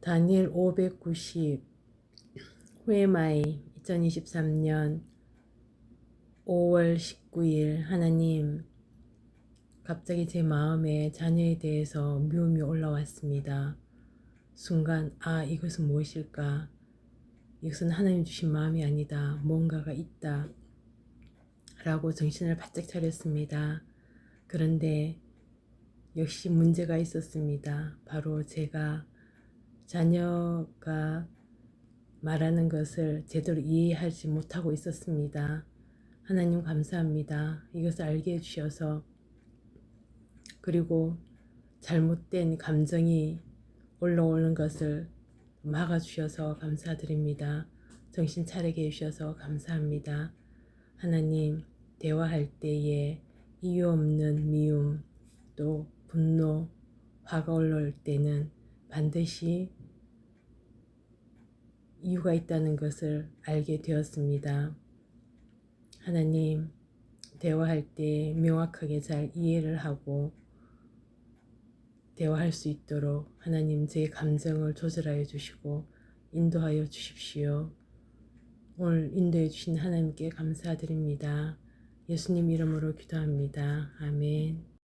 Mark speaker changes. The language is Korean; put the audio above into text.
Speaker 1: 다니엘 590 후에마이 2023년 5월 19일 하나님 갑자기 제 마음에 자녀에 대해서 미움이 올라왔습니다. 순간 아 이것은 무엇일까? 이것은 하나님 주신 마음이 아니다. 뭔가가 있다. 라고 정신을 바짝 차렸습니다. 그런데 역시 문제가 있었습니다. 바로 제가 자녀가 말하는 것을 제대로 이해하지 못하고 있었습니다. 하나님 감사합니다. 이것을 알게 해주셔서 그리고 잘못된 감정이 올라오는 것을 막아주셔서 감사드립니다. 정신 차리게 해주셔서 감사합니다. 하나님, 대화할 때에 이유 없는 미움, 또 분노, 화가 올라올 때는 반드시 이유가 있다는 것을 알게 되었습니다. 하나님, 대화할 때 명확하게 잘 이해를 하고 대화할 수 있도록 하나님 제 감정을 조절하여 주시고 인도하여 주십시오. 오늘 인도해 주신 하나님께 감사드립니다. 예수님 이름으로 기도합니다. 아멘.